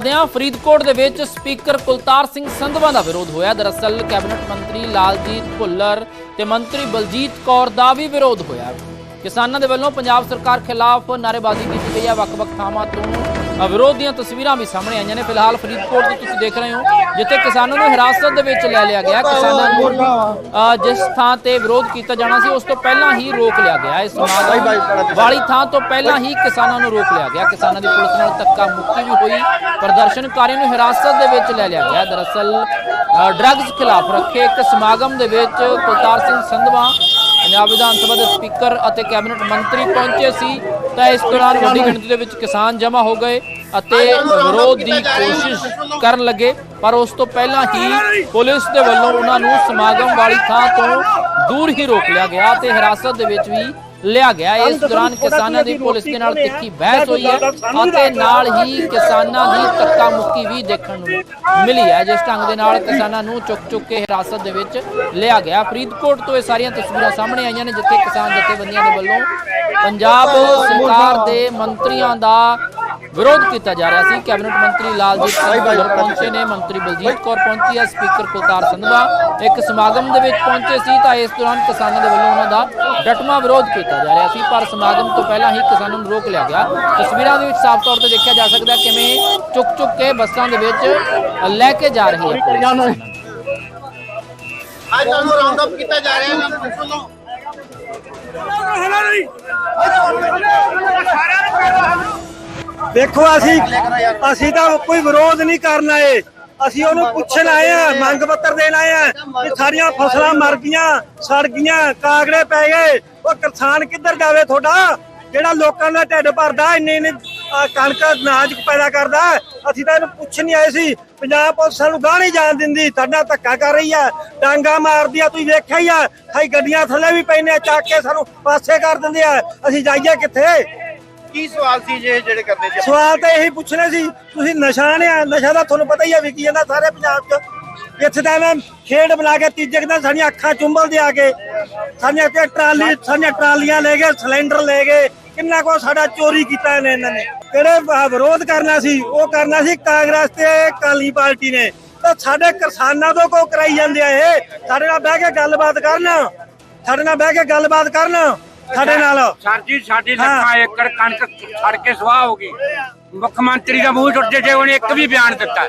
ਦਿਆਂ ਫਰੀਦਕੋਟ ਦੇ ਵਿੱਚ ਸਪੀਕਰ ਕੁਲਤਾਰ ਸਿੰਘ ਸੰਧਵਾ ਦਾ ਵਿਰੋਧ ਹੋਇਆ। ਦਰਅਸਲ ਕੈਬਨਿਟ ਮੰਤਰੀ ਲਾਲਜੀਤ ਭੁੱਲਰ ਤੇ ਮੰਤਰੀ ਬਲਜੀਤ ਕੌਰ ਦਾ ਵੀ ਵਿਰੋਧ ਹੋਇਆ। ਕਿਸਾਨਾਂ ਦੇ ਵੱਲੋਂ ਪੰਜਾਬ ਸਰਕਾਰ ਖਿਲਾਫ ਨਾਅਰੇਬਾਜ਼ੀ ਕੀਤੀ ਗਈ ਹੈ। ਵੱਖ-ਵੱਖ ਥਾਵਾਂ ਤੋਂ ਵਿਰੋਧ ਦੀਆਂ ਤਸਵੀਰਾਂ ਵੀ ਸਾਹਮਣੇ ਆਈਆਂ ਨੇ। ਫਿਲਹਾਲ ਫਰੀਦਕੋਟ ਦੀ ਤੁਸੀਂ ਦੇਖ ਰਹੇ ਹੋ ਜਿੱਥੇ ਕਿਸਾਨਾਂ ਨੂੰ ਹਿਰਾਸਤ ਦੇ ਵਿੱਚ ਲੈ ਲਿਆ ਗਿਆ। ਕਿਸਾਨਾਂ ਨੂੰ ਜਿਸ ਥਾਂ ਤੇ ਵਿਰੋਧ ਕੀਤਾ ਜਾਣਾ ਸੀ ਉਸ ਤੋਂ ਪਹਿਲਾਂ ਹੀ ਰੋਕ ਲਿਆ ਗਿਆ। ਇਸ ਸਮਾਗਮ ਵਾਲੀ ਥਾਂ ਤੋਂ ਪਹਿਲਾਂ ਹੀ ਕਿਸਾਨਾਂ ਨੂੰ ਰੋਕ ਲਿਆ ਗਿਆ। ਕਿਸਾਨਾਂ ਦੀ ਪੁਲਿਸ ਨਾਲ ਧੱਕਾ ਮੁੱਕੀ ਵੀ ਹੋਈ। ਪ੍ਰਦਰਸ਼ਨਕਾਰੀਆਂ ਨੂੰ ਹਿਰਾਸਤ ਦੇ ਵਿੱਚ ਲੈ ਲਿਆ ਗਿਆ। ਦਰਅਸਲ ਡਰੱਗਸ ਖਿਲਾਫ ਰੱਖੇ ਇੱਕ ਸਮਾਗਮ ਦੇ ਵਿੱਚ ਕੁਲਤਾਰ ਸਿੰਘ ਸੰਧਵਾ ਪੰਜਾਬ ਵਿਧਾਨ ਸਭਾ ਦੇ ਸਪੀਕਰ ਅਤੇ ਕੈਬਨਿਟ ਮੰਤਰੀ ਪਹੁੰਚੇ ਸੀ, ਤਾਂ ਇਸ ਦੌਰਾਨ ਵੱਡੀ ਗਿਣਤੀ ਦੇ ਵਿੱਚ ਕਿਸਾਨ ਜਮ੍ਹਾਂ ਹੋ ਗਏ ਅਤੇ ਵਿਰੋਧ ਦੀ ਕੋਸ਼ਿਸ਼ ਕਰਨ ਲੱਗੇ। ਪਰ ਉਸ ਤੋਂ ਪਹਿਲਾਂ ਹੀ ਪੁਲਿਸ ਦੇ ਵੱਲੋਂ ਉਹਨਾਂ ਨੂੰ ਸਮਾਗਮ ਵਾਲੀ ਥਾਂ ਤੋਂ ਦੂਰ ਹੀ ਰੋਕ ਲਿਆ ਗਿਆ ਤੇ ਹਿਰਾਸਤ ਦੇ ਵਿੱਚ ਵੀ ਲਿਆ ਗਿਆ। ਇਸ ਦੌਰਾਨ ਕਿਸਾਨਾਂ ਦੀ ਪੁਲਿਸ ਦੇ ਨਾਲ ਤਿੱਖੀ ਬਹਿਸ ਹੋਈ ਹੈ ਅਤੇ ਨਾਲ ਹੀ ਕਿਸਾਨਾਂ ਦੀ ਧੱਕਾ ਮੁੱਕੀ ਵੀ ਦੇਖਣ ਨੂੰ ਮਿਲੀ ਹੈ ਜਿਸ ਢੰਗ ਦੇ ਨਾਲ ਕਿਸਾਨਾਂ ਨੂੰ ਚੁੱਕ ਚੁੱਕ ਕੇ ਹਿਰਾਸਤ ਦੇ ਵਿੱਚ ਲਿਆ ਗਿਆ। ਫਰੀਦਕੋਟ ਤੋਂ ਇਹ ਸਾਰੀਆਂ ਤਸਵੀਰਾਂ ਸਾਹਮਣੇ ਆਈਆਂ ਨੇ ਜਿੱਥੇ ਕਿਸਾਨ ਜਥੇਬੰਦੀਆਂ ਦੇ ਵੱਲੋਂ ਪੰਜਾਬ ਸਰਕਾਰ ਦੇ ਮੰਤਰੀਆਂ ਦਾ ਵਿਰੋਧ ਕੀਤਾ ਜਾ ਰਿਹਾ ਸੀ। ਕੈਬਨਿਟ ਮੰਤਰੀ ਲਾਲਜੀਤ ਸਿੰਘ ਭੁੱਲਰ ਪਹੁੰਚੇ ਨੇ। ਮੰਤਰੀ ਬਲਜੀਤ ਕੌਰ ਪਹੁੰਚੀ ਹੈ। ਸਪੀਕਰ ਕੁਲਤਾਰ ਸੰਧਵਾ ਇੱਕ ਸਮਾਗਮ ਦੇ ਵਿੱਚ ਪਹੁੰਚੇ ਸੀ ਤਾਂ ਇਸ ਦੌਰਾਨ ਕਿਸਾਨਾਂ ਦੇ ਵੱਲੋਂ ਉਹਨਾਂ ਦਾ ਡਟਮਾ ਵਿਰੋਧ ਕੀਤਾ ਜਾ ਰਿਹਾ ਸੀ। ਪਰ ਸਮਾਗਮ ਤੋਂ ਪਹਿਲਾਂ ਹੀ ਕਿਸਾਨਾਂ ਨੂੰ ਰੋਕ ਲਿਆ ਗਿਆ। ਤਸਵੀਰਾਂ ਦੇ ਵਿੱਚ ਸਾਫ਼ ਤੌਰ ਤੇ ਦੇਖਿਆ ਜਾ ਸਕਦਾ ਹੈ ਕਿਵੇਂ ਚੁੱਕ ਚੁੱਕ ਕੇ ਬੱਸਾਂ ਦੇ ਵਿੱਚ ਲੈ ਕੇ ਜਾ ਰਹੀ ਹੈ ਪੁਲਿਸ। ਨੂੰ। ਅੱਜ ਤੁਹਾਨੂੰ ਰਾਉਂਡ ਅਪ ਕੀਤਾ ਜਾ ਰਿਹਾ ਹੈ। ਪੁਲਿਸ ਵੱਲੋਂ ਦੇਖੋ ਅਸੀਂ ਅਸੀਂ ਤਾਂ ਕੋਈ ਵਿਰੋਧ ਨਹੀਂ ਕਰਨ ਆਏ। ਅਸੀਂ ਉਹਨੂੰ ਪੁੱਛਣ ਆਏ ਆ ਮੰਗ ਪੱਤਰ ਦੇਣ ਆਏ ਆ ਕਿ ਸਾਰੀਆਂ ਫਸਲਾਂ ਮਰ ਗਈਆਂ, ਸੜ ਗਈਆਂ, ਕਾਗੜੇ ਪੈ ਗਏ। ਉਹ ਕਿਸਾਨ ਕਿੱਧਰ ਜਾਵੇ ਤੁਹਾਡਾ? ਜਿਹੜਾ ਲੋਕਾਂ ਦਾ ਢਿੱਡ ਭਰਦਾ, ਇੰਨੇ ਇੰਨੇ ਕਣਕ ਅਨਾਜ ਪੈਦਾ ਕਰਦਾ। ਅਸੀਂ ਤਾਂ ਇਹਨੂੰ ਪੁੱਛ ਨਹੀਂ ਆਏ ਸੀ, ਪੰਜਾਬ ਪੁਲਿਸ ਸਾਨੂੰ ਗਾਹ ਨਹੀਂ ਜਾਣ ਦਿੰਦੀ ਤੁਹਾਡਾ ਧੱਕਾ ਕਰ ਰਹੀ ਆ, ਡਾਂਗਾ ਮਾਰਦੀ ਆ, ਤੁਸੀਂ ਵੇਖਿਆ ਹੀ ਆ। ਕਈ ਗੱਡੀਆਂ ਥੱਲੇ ਵੀ ਪੈਨੇ ਚੱਕ ਕੇ ਸਾਨੂੰ ਪਾਸੇ ਕਰ ਦਿੰਦੇ ਆ। ਅਸੀਂ ਜਾਈਏ ਕਿੱਥੇ? ਕੀ ਸਵਾਲ ਸੀ ਜੇ ਜਿਹੜੇ ਕਰਦੇ ਜੀ ਸਵਾਲ ਤਾਂ ਇਹੀ ਪੁੱਛਣਾ ਸੀ, ਤੁਸੀਂ ਨਸ਼ਾ ਨੇ, ਨਸ਼ਾ ਦਾ ਤੁਹਾਨੂੰ ਪਤਾ ਹੀ ਹੈ ਵਿਕੀ ਜਾਂਦਾ ਸਾਰੇ ਪੰਜਾਬ 'ਚ। ਇੱਥੇ ਤਾਂ ਮੈਂ ਖੇਡ ਬਣਾ ਕੇ ਤੀਜੇ ਦਿਨ ਸਾਡੀਆਂ ਅੱਖਾਂ ਚੁੰਬਲ ਦੇ ਆ ਕੇ, ਸਾਡੀਆਂ ਤੇ ਟਰਾਲੀ, ਸਾਡੀਆਂ ਟਰਾਲੀਆਂ ਲੈ ਗਏ, ਸਿਲੰਡਰ ਲੈ ਗਏ, ਕਿੰਨਾ ਕੋ ਸਾਡਾ ਚੋਰੀ ਕੀਤਾ ਇਹਨੇ, ਇਹਨਾਂ ਨੇ। ਜਿਹੜੇ ਵਿਰੋਧ ਕਰਨਾ ਸੀ, ਉਹ ਕਰਨਾ ਸੀ ਕਾਂਗਰਸ ਤੇ ਕਾਲੀ ਪਾਰਟੀ ਨੇ। ਤਾਂ ਸਾਡੇ ਕਿਸਾਨਾਂ ਤੋਂ ਕੋ ਕਰਾਈ ਜਾਂਦੇ ਆ ਇਹ? ਸਾਡੇ ਨਾਲ ਬਹਿ ਕੇ ਗੱਲਬਾਤ ਕਰਨ, ਸਾਡੇ ਨਾਲ ਬਹਿ ਕੇ ਗੱਲਬਾਤ ਕਰਨ। ਸਾਡੇ ਨਾਲ। ਸਰ ਜੀ ਸਾਡੀ। ਲੱਖਾਂ ਏਕੜ ਕਣਕ ਛੜ ਕੇ ਸਵਾਹ ਹੋ ਗਈ। ਮੁੱਖ ਮੰਤਰੀ ਦਾ ਮੂੰਹ ਟੁੱਟ ਜੇ ਉਹਨੇ ਇੱਕ ਵੀ ਬਿਆਨ ਦਿੱਤਾ।